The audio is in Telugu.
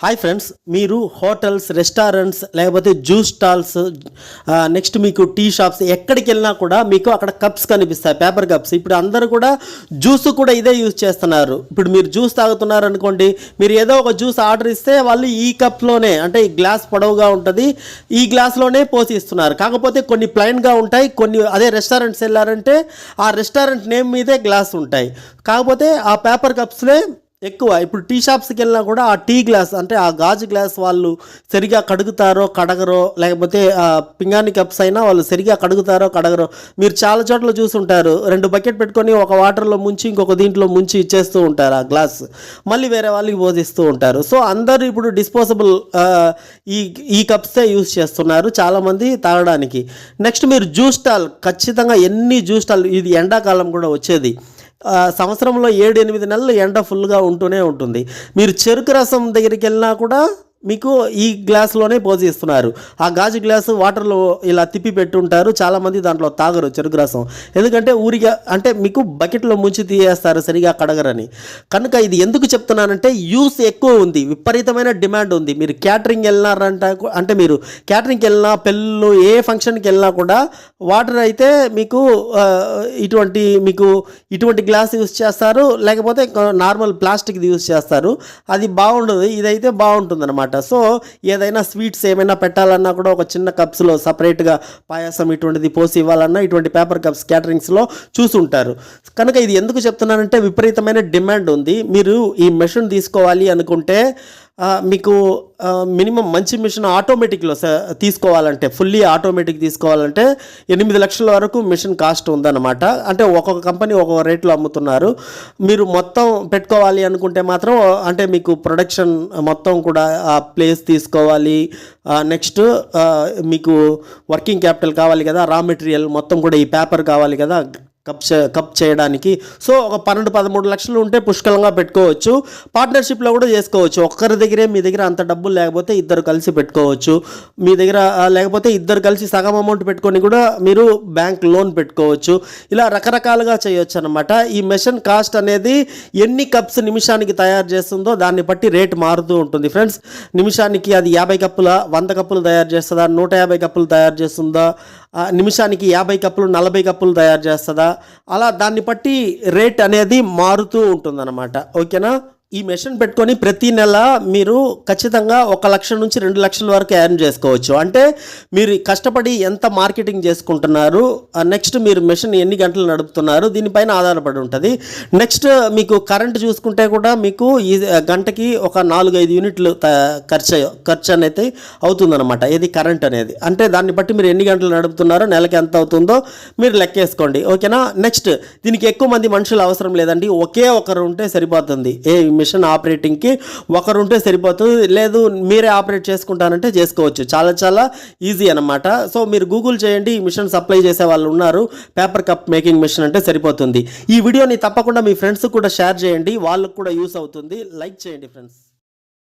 హాయ్ ఫ్రెండ్స్ మీరు హోటల్స్ రెస్టారెంట్స్ లేకపోతే జ్యూస్ స్టాల్స్ నెక్స్ట్ మీకు టీ షాప్స్ ఎక్కడికి వెళ్ళినా కూడా మీకు అక్కడ కప్స్ కనిపిస్తాయి పేపర్ కప్స్ ఇప్పుడు అందరూ కూడా జ్యూస్ కూడా ఇదే యూజ్ చేస్తున్నారు. ఇప్పుడు మీరు జ్యూస్ తాగుతున్నారు అనుకోండి మీరు ఏదో ఒక జ్యూస్ ఆర్డర్ ఇస్తే వాళ్ళు ఈ కప్లోనే అంటే ఈ గ్లాస్ పొడవుగా ఉంటుంది ఈ గ్లాస్లోనే పోసి ఇస్తున్నారు కాకపోతే కొన్ని ప్లైన్గా ఉంటాయి కొన్ని అదే రెస్టారెంట్స్ వెళ్ళారంటే ఆ రెస్టారెంట్ నేమ్ మీదే గ్లాస్ ఉంటాయి. కాకపోతే ఆ పేపర్ కప్స్లే ఎక్కువ. ఇప్పుడు టీ షాప్స్కి వెళ్ళినా కూడా ఆ టీ గ్లాస్ అంటే ఆ గాజు గ్లాస్ వాళ్ళు సరిగా కడుగుతారో కడగరో లేకపోతే ఆ పింగాణి కప్స్ అయినా వాళ్ళు సరిగా కడుగుతారో కడగరో. మీరు చాలా చోట్ల చూసుంటారు. రెండు బకెట్ పెట్టుకొని ఒక వాటర్లో ముంచి ఇంకొక దీంట్లో ముంచి ఇచ్చేస్తూ ఉంటారు ఆ గ్లాస్. మళ్ళీ వేరే వాళ్ళకి బోధిస్తూ ఉంటారు. సో అందరూ ఇప్పుడు డిస్పోజబుల్ ఈ ఈ కప్సే యూస్ చేస్తున్నారు చాలామంది తాగడానికి. నెక్స్ట్ మీరు జ్యూస్ స్టాల్ ఖచ్చితంగా ఎన్ని జ్యూస్ స్టాల్ ఇది ఎండాకాలం కూడా వచ్చేది. సంవత్సరంలో ఏడు ఎనిమిది నెలలు ఎండ ఫుల్గా ఉంటూనే ఉంటుంది. మీరు చెరుకు రసం దగ్గరికి వెళ్ళినా కూడా మీకు ఈ గ్లాస్లోనే పోసి ఇస్తున్నారు ఆ గాజు గ్లాసు వాటర్లో ఇలా తిప్పి పెట్టుంటారు. చాలామంది దాంట్లో తాగరు చెరుకు రసం. ఎందుకంటే ఊరిగా అంటే మీకు బకెట్లో ముంచి తీయేస్తారు సరిగా కడగరని. కనుక ఇది ఎందుకు చెప్తున్నానంటే యూస్ ఎక్కువ ఉంది. విపరీతమైన డిమాండ్ ఉంది. మీరు క్యాటరింగ్ వెళ్ళినారంట అంటే మీరు క్యాటరింగ్కి వెళ్ళినా పెళ్ళు ఏ ఫంక్షన్కి వెళ్ళినా కూడా వాటర్ అయితే మీకు ఇటువంటి మీకు ఇటువంటి గ్లాస్ యూస్ చేస్తారు. లేకపోతే నార్మల్ ప్లాస్టిక్ది యూస్ చేస్తారు. అది బాగుండదు. ఇదైతే బాగుంటుంది అనమాట సో ఏదైనా స్వీట్స్ ఏమైనా పెట్టాలన్నా కూడా ఒక చిన్న కప్స్లో సపరేట్గా పాయసం ఇటువంటిది పోసి ఇవ్వాలన్నా ఇటువంటి పేపర్ కప్స్ క్యాటరింగ్స్లో చూసుంటారు. కనుక ఇది ఎందుకు చెప్తున్నానంటే విపరీతమైన డిమాండ్ ఉంది. మీరు ఈ మెషిన్ తీసుకోవాలి అనుకుంటే మీకు మినిమం మంచి మిషన్ ఆటోమేటిక్లో స- తీసుకోవాలంటే ఫుల్లీ ఆటోమేటిక్ తీసుకోవాలంటే ఎనిమిది లక్షల వరకు మిషన్ కాస్ట్ ఉందన్నమాట. అంటే ఒక్కొక్క కంపెనీ ఒక్కొక్క రేట్లో అమ్ముతున్నారు. మీరు మొత్తం పెట్టుకోవాలి అనుకుంటే మాత్రం అంటే మీకు ప్రొడక్షన్ మొత్తం కూడా ఆ ప్లేస్ తీసుకోవాలి. నెక్స్ట్ మీకు వర్కింగ్ క్యాపిటల్ కావాలి కదా రా మెటీరియల్ మొత్తం కూడా ఈ పేపర్ కావాలి కదా కప్ చే- కప్ చేయడానికి. సో ఒక పన్నెండు పదమూడు లక్షలు ఉంటే పుష్కలంగా పెట్టుకోవచ్చు. పార్ట్నర్షిప్లో కూడా చేసుకోవచ్చు. ఒక్కరి దగ్గరే మీ దగ్గర అంత డబ్బులు లేకపోతే ఇద్దరు కలిసి పెట్టుకోవచ్చు. మీ దగ్గర లేకపోతే ఇద్దరు కలిసి సగం అమౌంట్ పెట్టుకొని కూడా మీరు బ్యాంక్ లోన్ పెట్టుకోవచ్చు. ఇలా రకరకాలుగా చేయొచ్చు అనమాట ఈ మెషిన్ కాస్ట్ అనేది ఎన్ని కప్స్ నిమిషానికి తయారు చేస్తుందో దాన్ని బట్టి రేట్ మారుతూ ఉంటుంది. ఫ్రెండ్స్ నిమిషానికి అది యాభై కప్పుల వంద కప్పులు తయారు చేస్తుందా? నూట యాభై కప్పులు తయారు చేస్తుందా? నిమిషానికి యాభై కప్పులు నలభై కప్పులు తయారు చేస్తుందా? అలా దాన్ని బట్టి రేట్ అనేది మారుతూ ఉంటుందన్నమాట. ఓకేనా? ఈ మెషిన్ పెట్టుకొని ప్రతి నెల మీరు ఖచ్చితంగా ఒక లక్ష నుంచి రెండు లక్షల వరకు ఎర్న్ చేసుకోవచ్చు. అంటే మీరు కష్టపడి ఎంత మార్కెటింగ్ చేసుకుంటున్నారు నెక్స్ట్ మీరు మెషిన్ ఎన్ని గంటలు నడుపుతున్నారు దీనిపైన ఆధారపడి ఉంటుంది. నెక్స్ట్ మీకు కరెంట్ చూసుకుంటే కూడా మీకు ఈ గంటకి ఒక నాలుగు ఐదు యూనిట్లు త- ఖర్చు ఖర్చు అనేది అవుతుందన్నమాట. ఇది కరెంట్ అనేది. అంటే దాన్ని బట్టి మీరు ఎన్ని గంటలు నడుపుతున్నారో నెలకి ఎంత అవుతుందో మీరు లెక్కేసుకోండి. ఓకేనా? నెక్స్ట్ దీనికి ఎక్కువ మంది మనుషులు అవసరం లేదండి. ఒకే ఒకరు ఉంటే సరిపోతుంది. ఏ మిషన్ ఆపరేటింగ్కి ఒకరు ఉంటే సరిపోతుంది. లేదు మీరే ఆపరేట్ చేసుకుంటానంటే చేసుకోవచ్చు. చాలా చాలా ఈజీ అనమాట సో మీరు గూగుల్ చేయండి ఈ మిషన్ సప్లై చేసే వాళ్ళు ఉన్నారు. పేపర్ కప్ మేకింగ్ మిషన్ అంటే సరిపోతుంది. ఈ వీడియోని తప్పకుండా మీ ఫ్రెండ్స్ కూడా షేర్ చేయండి. వాళ్ళకు కూడా యూస్ అవుతుంది. లైక్ చేయండి ఫ్రెండ్స్.